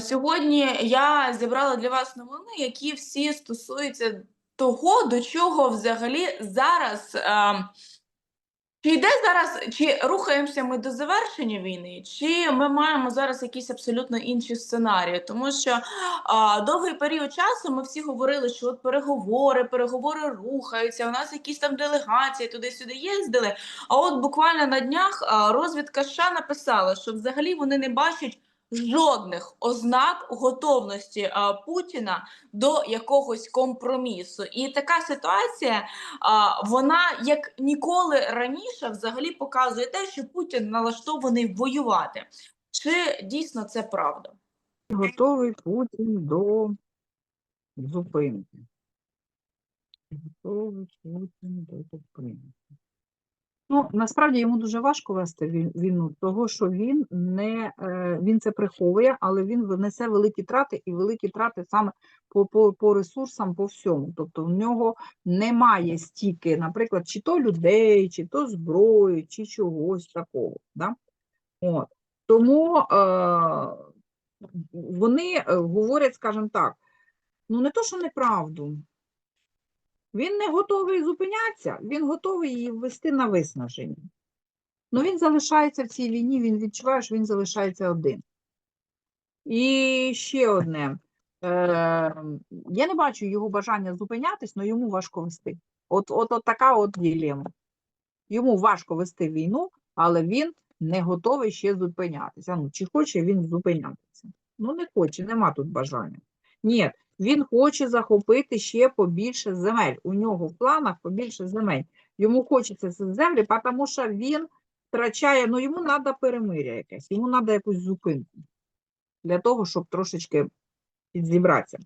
Сьогодні я зібрала для вас новини, які всі стосуються того, до чого взагалі зараз. Чи йде зараз, чи рухаємося ми до завершення війни, чи ми маємо зараз якісь абсолютно інші сценарії? Тому що довгий період часу ми всі говорили, що от переговори, переговори рухаються. У нас якісь там делегації туди-сюди їздили. А от буквально на днях розвідка США написала, що взагалі вони не бачать жодних ознак готовності а, Путіна до якогось компромісу. І така ситуація а, вона як ніколи раніше взагалі показує те, що Путін налаштований воювати. Чи дійсно це правда? Готовий Путін до зупинки. Готовий Путін до зупинки. Ну, насправді йому дуже важко вести війну, того що він не е, він це приховує, але він несе великі трати і великі трати саме по, по, по ресурсам, по всьому. Тобто в нього немає стільки, наприклад, чи то людей, чи то зброї, чи чогось такого. Да? От. Тому е, вони е, говорять, скажімо так, ну не то, що неправду. Він не готовий зупинятися, він готовий її ввести на виснаження. Ну він залишається в цій війні, він відчуває, що він залишається один. І ще одне. Е, я не бачу його бажання зупинятись, але йому важко вести. От, от, от така от ділема. Йому важко вести війну, але він не готовий ще зупинятися. Ну, чи хоче він зупинятися? Ну, не хоче, нема тут бажання. Ні, він хоче захопити ще побільше земель. У нього в планах побільше земель. Йому хочеться ці землі, тому що він втрачає, ну йому треба перемиря якесь, йому треба якусь зупинку для того, щоб трошечки підзібратися.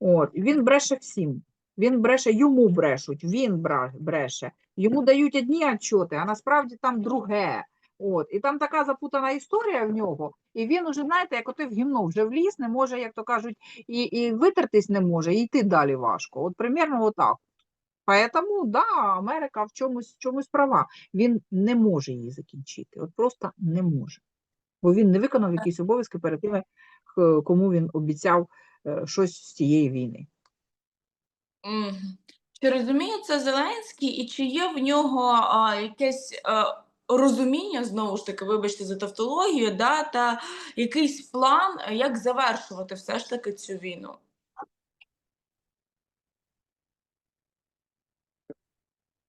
От, він бреше всім. Він бреше, йому брешуть, він бреше. Йому дають одні отчоти, а насправді там друге. От, і там така запутана історія в нього, і він уже, знаєте, як оти в гімно вже вліз, не може, як то кажуть, і, і витертись не може, і йти далі важко. От примерно отак. Поэтому, да, Америка в чомусь, в чомусь права. Він не може її закінчити. От просто не може. Бо він не виконав якісь обов'язки перед тими, кому він обіцяв е, щось з цієї війни. Чи розуміє це Зеленський, і чи є в нього а, якесь а, розуміння, знову ж таки, вибачте за тавтологію, да, та якийсь план, е, як завершувати все ж таки цю війну?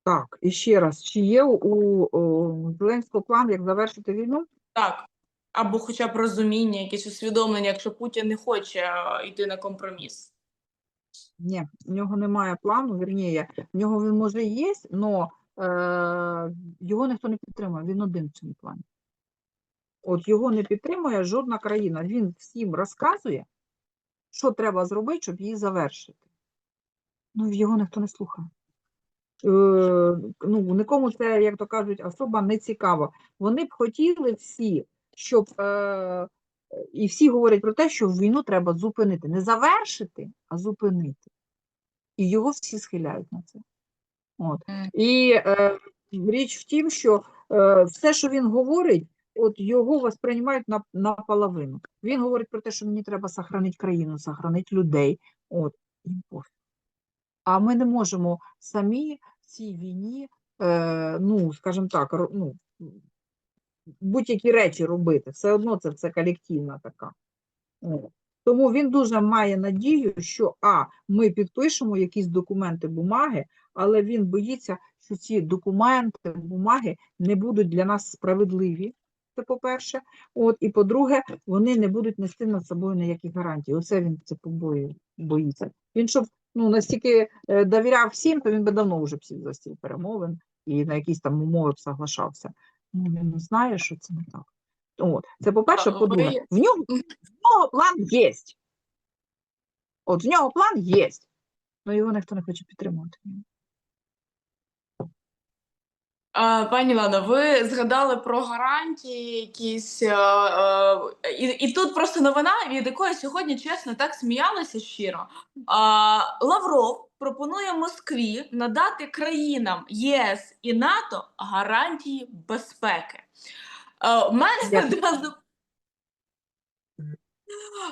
Так, і ще раз, чи є у, у Зеленського план, як завершити війну? Так. Або хоча б розуміння, якесь усвідомлення, якщо Путін не хоче йти на компроміс. Ні, в нього немає плану, вірніє, в нього він може є, але е, його ніхто не підтримує, він один в цьому плані. От його не підтримує жодна країна. Він всім розказує, що треба зробити, щоб її завершити. Ну, його ніхто не слухає. Е, ну, нікому це, як то кажуть, особа не цікаво. Вони б хотіли всі, щоб е, і всі говорять про те, що війну треба зупинити. Не завершити, а зупинити. І його всі схиляють на це. От. І е, річ в тім, що е, все, що він говорить, от його восприймають на, наполовину. Він говорить про те, що мені треба сохранити країну, сохранити людей. От. А ми не можемо самі в цій війні, е, ну, скажімо так, ну, будь-які речі робити. Все одно це все колективна така. От. Тому він дуже має надію, що а, ми підпишемо якісь документи, бумаги, але він боїться, що ці документи, бумаги не будуть для нас справедливі. Це по-перше. От, і по-друге, вони не будуть нести над собою ніяких гарантій. Оце він це побоює, боїться. Він щоб ну, настільки е, довіряв всім, то він би давно вже б сів за стіл перемовин і на якісь там умови б соглашався. Ну, він знає, що це не так. От, це по-перше, по-друге, в нього, в нього план є. От в нього план є. але його ніхто не хоче підтримувати. Пані Лано, ви згадали про гарантії якісь, е, е, і, і тут просто новина, від якої сьогодні чесно так сміялася щиро. Е, Лавров пропонує Москві надати країнам ЄС і НАТО гарантії безпеки. Е, мене одразу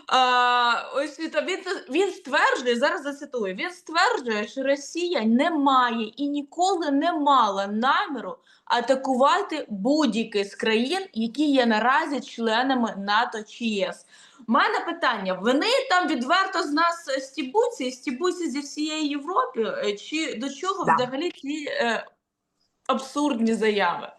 А, ось він, він, він стверджує, зараз зацитую, він стверджує, що Росія не має і ніколи не мала наміру атакувати будь-який з країн, які є наразі членами НАТО чи ЄС. У мене питання: вони там відверто з нас е, стібуться стібуться зі всієї Європи? Е, Чи до чого Да. взагалі ці е, абсурдні заяви?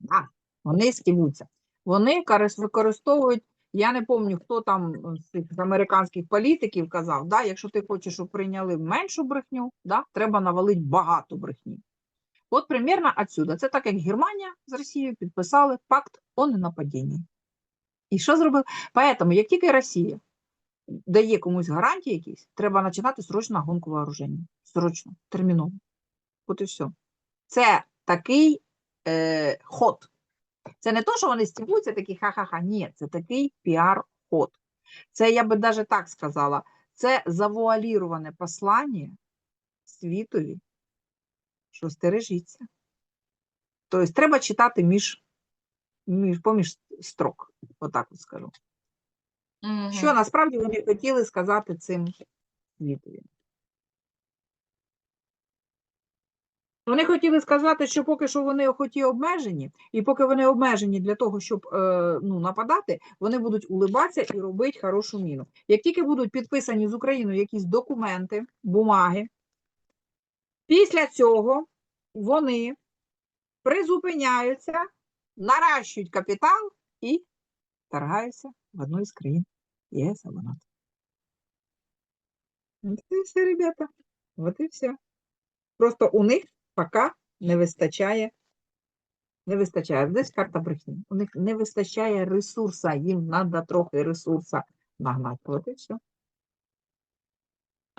Да, вони стібуться. Вони корис- використовують, я не пам'ятаю, хто там з цих американських політиків казав, да, якщо ти хочеш, щоб прийняли меншу брехню, да, треба навалити багато брехні. От примерно отсюда. Це так, як Германія з Росією підписали пакт о ненападінні. І що зробив? Поэтому, як тільки Росія дає комусь гарантії якісь, треба починати срочно гонку вооруження. Срочно, терміново. От і все. Це такий е, ход. Це не то, що вони стібуться, такі ха-ха-ха. Ні, це такий піар-ход. Це, я би навіть так сказала, це завуаліроване послання світові, що стережіться. Тобто треба читати між, між, поміж строк, отак от скажу. Мгм. Що насправді вони хотіли сказати цим світові? Вони хотіли сказати, що поки що вони хоті обмежені, і поки вони обмежені для того, щоб е, ну, нападати, вони будуть улибатися і робити хорошу міну. Як тільки будуть підписані з Україною якісь документи, бумаги, після цього вони призупиняються, наращують капітал і торгаються в одну із країн ЄС або НАТО. Вот і все, ребята. Вот і все. Просто у них поки не вистачає. Не вистачає. Десь карта брехні. У них не вистачає ресурса, їм треба трохи ресурса нагнати. От і все.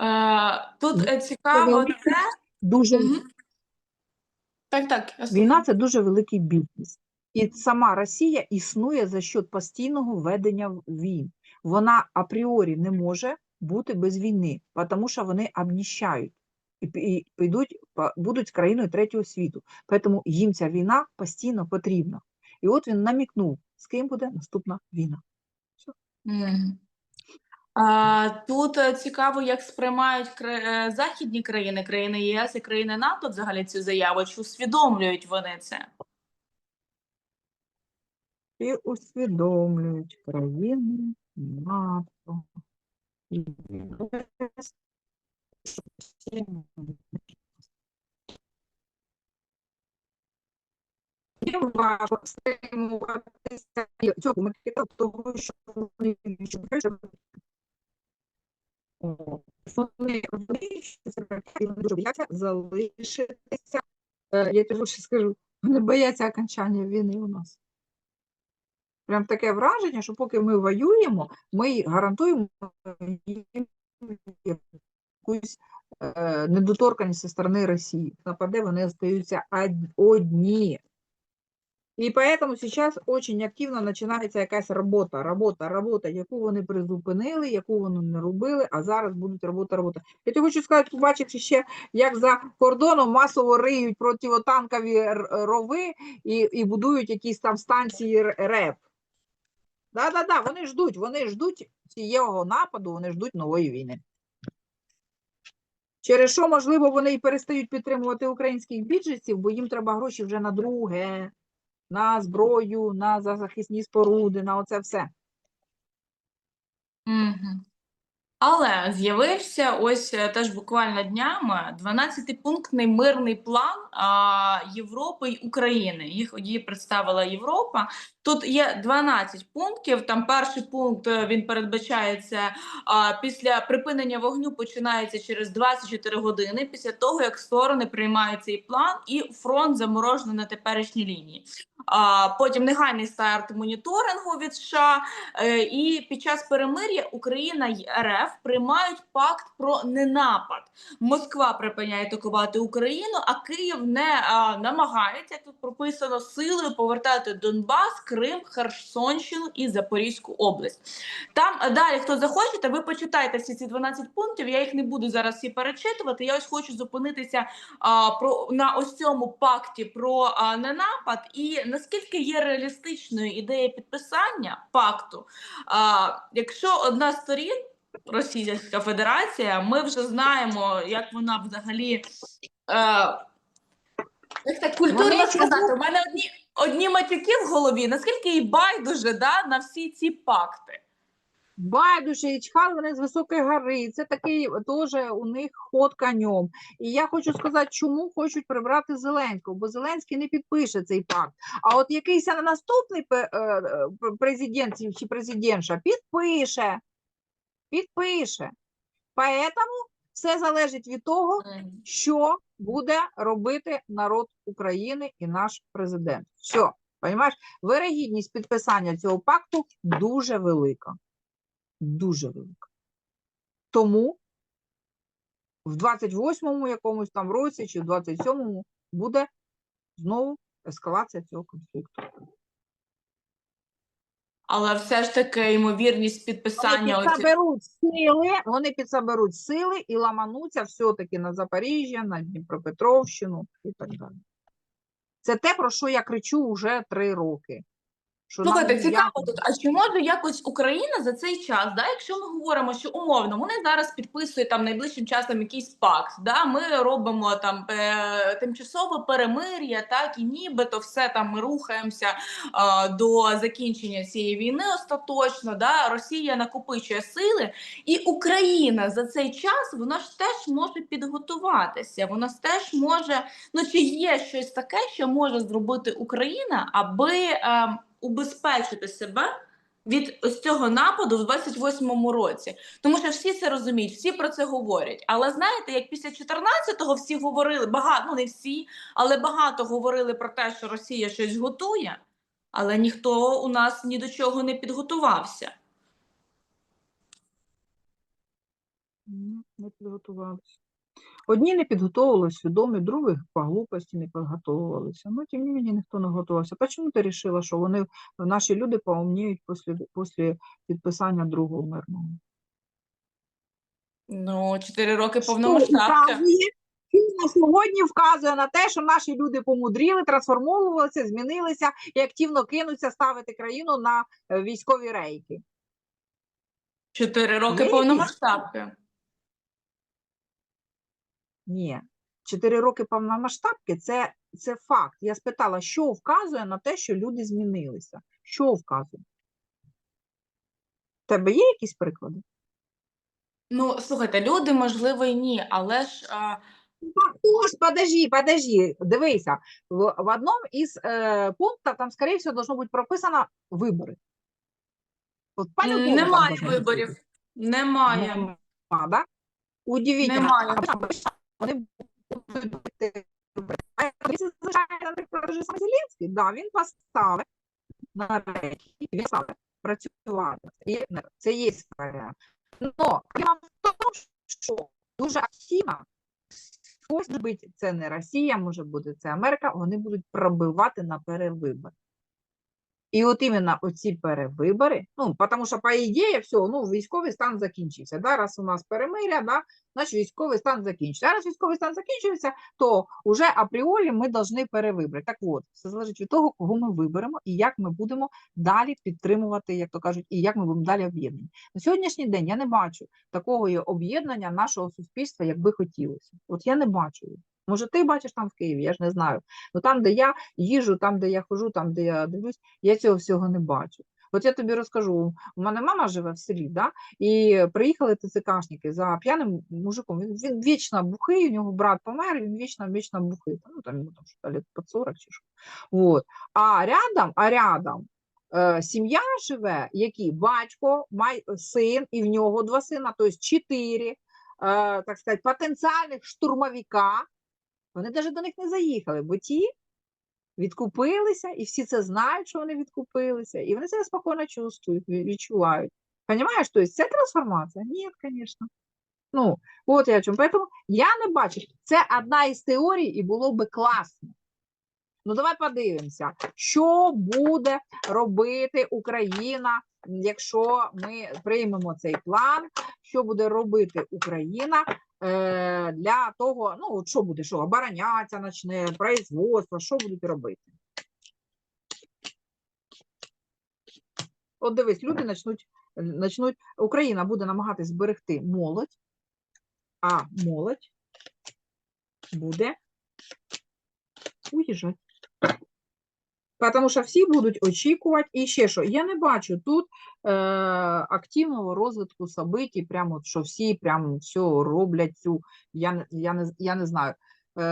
Е, тут е, цікаво це. Дуже Мгм. Так, так. я слухаю. Війна це дуже великий бізнес. І сама Росія існує за счет постійного ведення війн. Вона апріорі не може бути без війни, тому що вони обніщають і, підуть, будуть країною третього світу. Тому їм ця війна постійно потрібна. І от він намікнув, з ким буде наступна війна. А, тут е, цікаво, як сприймають е, західні країни, країни ЄС і країни НАТО взагалі цю заяву, чи усвідомлюють вони це? І усвідомлюють країни НАТО. Їм важко стримуватися цього дуже бояться залишитися. Я тобі більше скажу, вони бояться окончання війни у нас. Прям таке враження, що поки ми воюємо, ми гарантуємо їм якусь е, недоторканність зі сторони Росії. Нападе, вони остаються одні. І поэтому сейчас очень активно починається якась робота, робота, робота, яку вони призупинили, яку вони не робили, а зараз будуть робота, робота. Я тобі хочу сказати, побачивши ще, як за кордоном масово риють противотанкові рови і, і будують якісь там станції РЕП. Да-да-да, вони ждуть, вони ждуть цього нападу, вони ждуть нової війни. Через що, можливо, вони і перестають підтримувати українських біженців, бо їм треба гроші вже на друге, на зброю, на захисні споруди, на оце все. Мгм. Але з'явився ось е, теж буквально днями 12-пунктний мирний план а, Європи й України. Їх її представила Європа. Тут є 12 пунктів. Там перший пункт е, він передбачається а, після припинення вогню починається через 24 години після того, як сторони приймають цей план, і фронт заморожено на теперішній лінії. А, потім негайний старт моніторингу від США. Е, І під час перемир'я Україна й РФ приймають пакт про ненапад. Москва припиняє атакувати Україну, а Київ не а, намагається тут прописано силою повертати Донбас, Крим, Херсонщину і Запорізьку область. Там далі, хто захочете, ви почитайте всі ці 12 пунктів. Я їх не буду зараз всі перечитувати. Я ось хочу зупинитися а, про на ось цьому пакті про а, ненапад і наскільки є реалістичною ідея підписання пакту? А, якщо одна сторін, Російська Федерація, ми вже знаємо, як вона взагалі. Е, як так культурно сказати, у мене одні, одні матюки в голові, наскільки їй байдуже да, на всі ці пакти. Байдуже і чхали вони з високої гори. Це такий теж у них ход конем. І я хочу сказати, чому хочуть прибрати Зеленського, бо Зеленський не підпише цей пакт. А от якийсь наступний е, е, президент чи президентша підпише. Підпише. Поэтому все залежить від того, що буде робити народ України і наш президент. Все, розумієш? Вирогідність підписання цього пакту дуже велика. Дуже велика. Тому в 28-му якомусь там році чи в 27-му буде знову ескалація цього конфлікту. Але все ж таки ймовірність Вони підписання оці- підсоберуть сили, вони підсоберуть сили і ламануться все-таки на Запоріжжя, на Дніпропетровщину і так далі. Це те, про що я кричу вже три роки. Що Слухайте, цікаво тут. А чи може якось Україна за цей час, да, якщо ми говоримо, що умовно вони зараз підписують там найближчим часом якийсь пакт, да, ми робимо там е, тимчасове перемир'я, так і нібито все там ми рухаємося е, до закінчення цієї війни остаточно. Да, Росія накопичує сили, і Україна за цей час вона ж теж може підготуватися. Вона ж теж може. Ну чи є щось таке, що може зробити Україна, аби е, убезпечити себе від ось цього нападу в 28-му році. Тому що всі це розуміють, всі про це говорять. Але знаєте, як після 14-го всі говорили, багато, ну не всі, але багато говорили про те, що Росія щось готує, але ніхто у нас ні до чого не підготувався. Не підготувалися. Одні не підготовилися свідомі, других по глупості не підготовувалися. Ну, тим не менее, ніхто не готувався. Чому ти вирішила, що вони, наші люди поумніють після, після підписання другого мирного? Ну, 4 роки повномасштабки. на сьогодні вказує на те, що наші люди помудріли, трансформовувалися, змінилися і активно кинуться ставити країну на е, військові рейки. 4 роки повномасштабки. Ні. Чотири роки повномасштабки це, це факт. Я спитала, що вказує на те, що люди змінилися? Що вказує? В тебе є якісь приклади? Ну, слухайте, люди, можливо, і ні, але ж. А... Ось, подожди, подожди, дивися. В, в одному із е, пунктів там, скорее всего, должно бути прописано вибори. От Немає бути виборів. вибори. Немає. Нема, да? Удивительно. Немає. Вони будуть Зеленський, да, він поставив на речі, він став працювати. Це є варіант. Но я в тому, що дуже активно Ось бути, це не Росія, може бути це Америка, вони будуть пробивати на перевибори. І от іменно оці перевибори, ну, тому що, по ідеї, все, ну, військовий стан закінчився. Да? Раз у нас перемиря, да? значить військовий стан закінчився. А раз військовий стан закінчився, то вже апріорі ми повинні перевибори. Так от, все залежить від того, кого ми виберемо і як ми будемо далі підтримувати, як то кажуть, і як ми будемо далі об'єднані. На сьогоднішній день я не бачу такого об'єднання нашого суспільства, як би хотілося. От я не бачу. Може, ти бачиш там в Києві, я ж не знаю. Ну там, де я їжу, там, де я хожу, там, де я дивлюсь, я цього всього не бачу. От я тобі розкажу, у мене мама живе в селі, да? і приїхали ТЦКшники за п'яним мужиком. Він, він вічно бухий, у нього брат помер, він вічно, вічно бухий. Ну, там йому там що під 40 чи що. Вот. А рядом, а рядом е, сім'я живе, які батько, май, син, і в нього два сина, тобто чотири, е, так сказати, потенціальних штурмовика. Вони навіть до них не заїхали, бо ті відкупилися, і всі це знають, що вони відкупилися, і вони себе спокійно чувствують, відчувають. Понимаєш, то це трансформація? Ні, звісно. Ну, от я чому. Поэтому я не бачу. Це одна із теорій, і було би класно. Ну, давай подивимося, що буде робити Україна, якщо ми приймемо цей план, що буде робити Україна е, для того, ну, що буде, що оборонятися почне, производство, що будуть робити? От дивись, люди почнуть, почнуть, Україна буде намагатись зберегти молодь, а молодь буде уїжджати. Тому що всі будуть очікувати. І ще що, я не бачу тут е, активного розвитку событий, прямо що всі прямо все роблять цю, я, я, не, я не знаю. Е,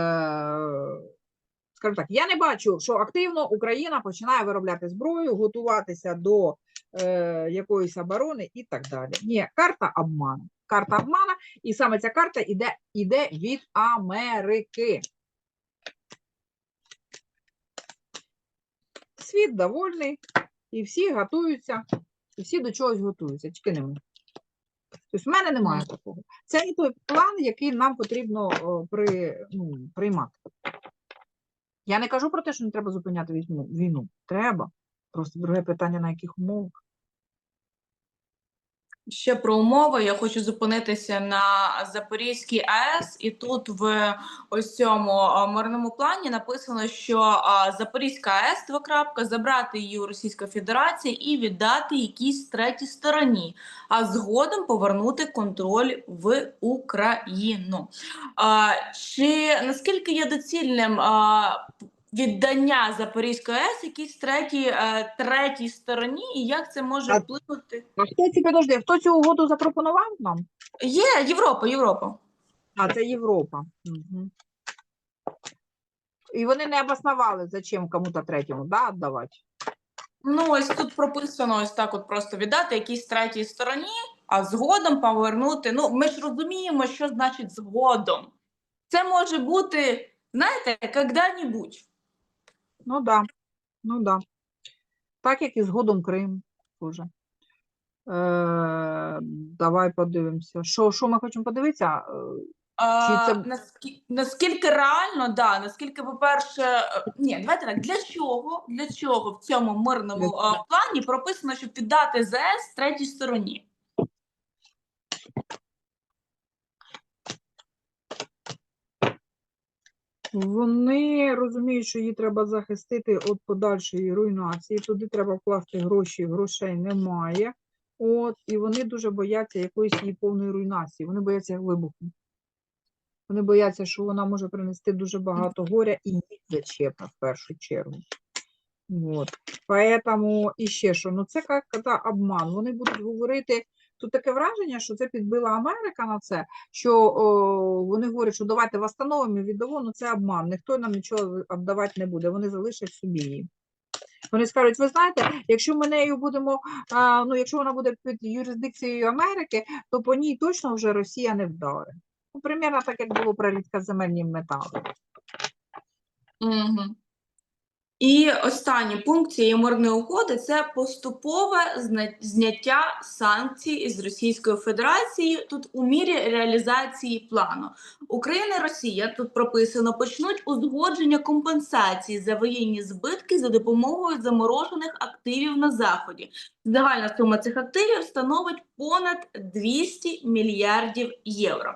скажімо так, я не бачу, що активно Україна починає виробляти зброю, готуватися до е, якоїсь оборони і так далі. Ні, карта обману. Карта обмана, і саме ця карта іде, іде від Америки. Світ довольний, і всі готуються, і всі до чогось готуються, тільки не ми. Тобто в мене немає такого. Це не той план, який нам потрібно при, ну, приймати. Я не кажу про те, що не треба зупиняти війну. Треба. Просто друге питання, на яких умовах. Ще про умови. Я хочу зупинитися на Запорізькій АЕС, і тут в ось цьому мирному плані написано, що Запорізька АЕС двокрапка забрати її у Російська Федерація і віддати якійсь третій стороні, а згодом повернути контроль в Україну. Чи наскільки є доцільним віддання Запорізької АЕС якійсь третій, е, третій стороні, і як це може вплинути? А хто ці подожди, хто цю угоду запропонував нам? Є Європа, Європа. А, це Європа. Угу. І вони не обоснували, зачем кому-то третьому да, віддавати. Ну, ось тут прописано ось так: от просто віддати якійсь третій стороні, а згодом повернути. Ну, ми ж розуміємо, що значить згодом. Це може бути, знаєте, когда-небудь. Ну да, ну да. Так як і згодом Крим тоже. Е, давай подивимося. Що, що ми хочемо подивитися? Е, це- наскільки, наскільки реально, да, наскільки, по-перше, е, ні, давайте так, для чого, для чого в цьому мирному Для е, плані прописано, щоб віддати ЗС третій стороні? Вони розуміють, що її треба захистити від подальшої руйнації. Туди треба вкласти гроші, грошей немає. От, і вони дуже бояться якоїсь її повної руйнації. Вони бояться вибуху. Вони бояться, що вона може принести дуже багато горя і їх зачепа в першу чергу. От. Поэтому і ще що, ну це як обман. Вони будуть говорити. Тут таке враження, що це підбила Америка на це, що о, вони говорять, що давайте восстановимо і ну це обман. Ніхто нам нічого віддавати не буде. Вони залишать собі її. Вони скажуть, ви знаєте, якщо ми нею будемо, а, ну якщо вона буде під юрисдикцією Америки, то по ній точно вже Росія не вдарить. Ну, примерно так, як було про рідкоземельні метали. Угу. І останній пункт цієї мирної угоди це поступове зняття санкцій з Російської Федерації тут у мірі реалізації плану. Україна і Росія тут прописано почнуть узгодження компенсації за воєнні збитки за допомогою заморожених активів на заході. Загальна сума цих активів становить понад 200 мільярдів євро.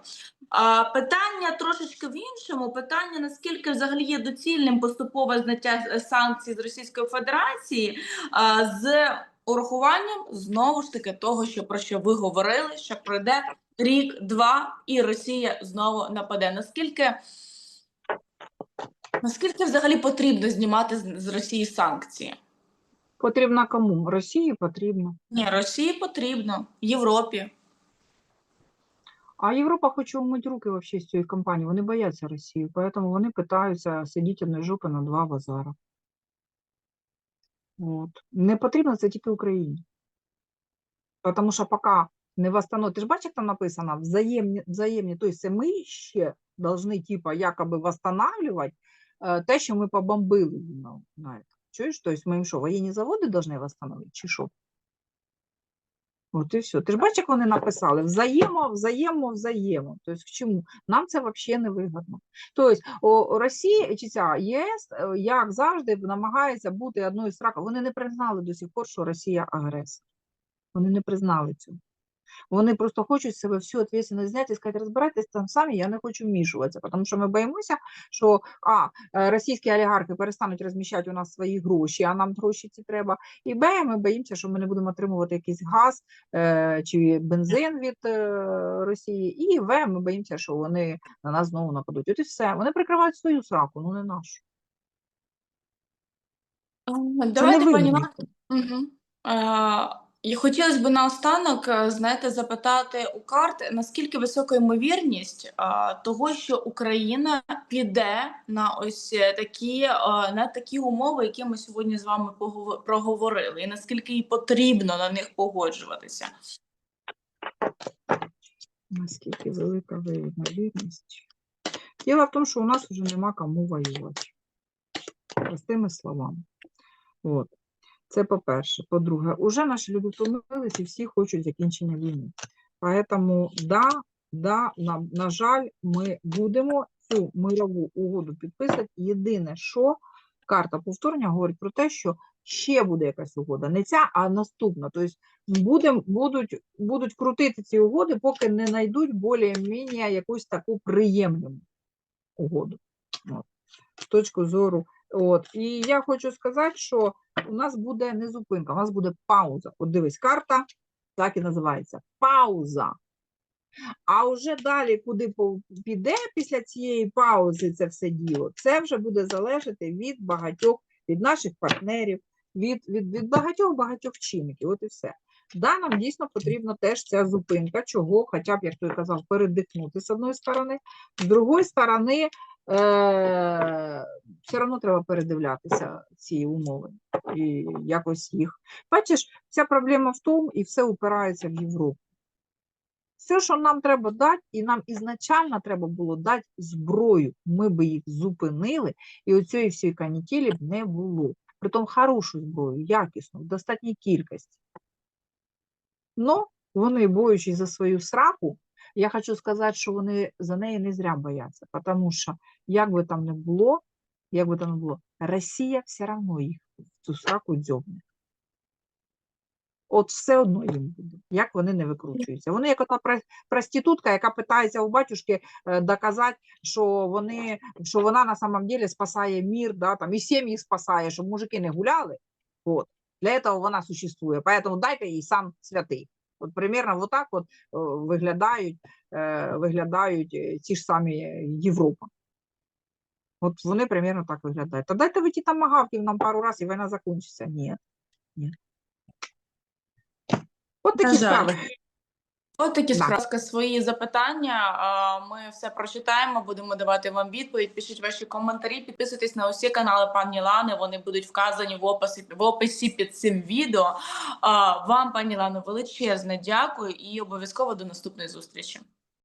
А, питання трошечки в іншому. Питання наскільки взагалі є доцільним поступове зняття е, санкцій з Російської Федерації а, з урахуванням знову ж таки того, що про що ви говорили, що пройде рік-два, і Росія знову нападе. Наскільки наскільки взагалі потрібно знімати з, з Росії санкції? Потрібна кому? Росії потрібно. Ні, Росії потрібно, Європі. А Європа хоче умить руки вообще з цієї компанії. Вони бояться Росії, поэтому вони питаються сидіти одної жопи на два базара. От. Не потрібно це тільки Україні. Тому що поки не восстановить, ти ж бачиш, як там написано, взаємні, взаємні, тобто ми ще повинні, типа, якоби восстанавливати е, те, що ми побомбили. Ну. Чуєш? Тобто ми що, воєнні заводи повинні восстановити, чи що? От і все. Ти ж бачиш, як вони написали взаємо, взаємо, взаємо. Тобто, чому? Нам це взагалі не вигодно. Тобто, Росія чи ця ЄС, е, як завжди, намагається бути одною з раком. Вони не признали до сих пор, що Росія агресор. Вони не признали цього. Вони просто хочуть себе всю відповідальність зняти і сказати, розбирайтесь там самі, я не хочу вмішуватися, тому що ми боїмося, що а, е, російські олігархи перестануть розміщати у нас свої гроші, а нам гроші ці треба. І Б, ми боїмося, що ми не будемо отримувати якийсь газ е, чи бензин від е, Росії. І В, ми боїмося, що вони на нас знову нападуть. От і все. Вони прикривають свою сраку, ну не нашу. Давайте, пані Угу. І хотілося б наостанок, е, знаєте, запитати у карт, наскільки висока ймовірність е, того, що Україна піде на ось е, такі, е, на такі умови, які ми сьогодні з вами проговорили, і наскільки їй потрібно на них погоджуватися? Наскільки велика ймовірність? Діло в тому, що у нас вже нема кому воювати. Простими словами. От. Це по-перше. По-друге, уже наші люди втомились і всі хочуть закінчення війни. Поэтому, да, да, на, на жаль, ми будемо цю мирову угоду підписувати. Єдине, що карта повторення говорить про те, що ще буде якась угода. Не ця, а наступна. Тобто будем, будуть, будуть крутити ці угоди, поки не знайдуть більш-менш якусь таку приємну угоду. От. З точки зору. От. І я хочу сказати, що у нас буде не зупинка, у нас буде пауза. От дивись, карта так і називається пауза. А вже далі, куди піде після цієї паузи це все діло, це вже буде залежати від багатьох, від наших партнерів, від, від, від багатьох багатьох чинників. От і все. Да, нам дійсно потрібна теж ця зупинка, чого, хоча б, як той казав, передихнути з одної сторони, з другої сторони, е- все одно треба передивлятися ці умови і якось їх. Бачиш, вся проблема в тому, і все упирається в Європу. Все, що нам треба дати, і нам ізначально треба було дати зброю, ми би їх зупинили, і оцієї всієї канітелі б не було. Притом хорошу зброю, якісну, в достатній кількості. Но вони, боючись за свою сраку, я хочу сказати, що вони за неї не зря бояться, тому що, як би там не було, як би там не було, Росія все одно їх в цю сраку дзьобне. От все одно їм буде, як вони не викручуються. Вони як ота проститутка, яка питається у батюшки е, доказати, що, вони, що вона на самом деле спасає мір, да, там, і сім'ї спасає, щоб мужики не гуляли. От. Для этого вона существує. Поэтому дайте їй сам святий. От примерно вот так от виглядають, е, виглядають е, ті ж самі Європа. От вони примерно так виглядають. Та дайте ви ті там магавків нам пару разів, і війна закінчиться. Ні. Ні. От такі справи. От такі справки свої запитання. Ми все прочитаємо, будемо давати вам відповідь. Пишіть ваші коментарі, підписуйтесь на усі канали пані Лани. Вони будуть вказані в описі в описі під цим відео. Вам, пані Лано, величезне дякую і обов'язково до наступної зустрічі.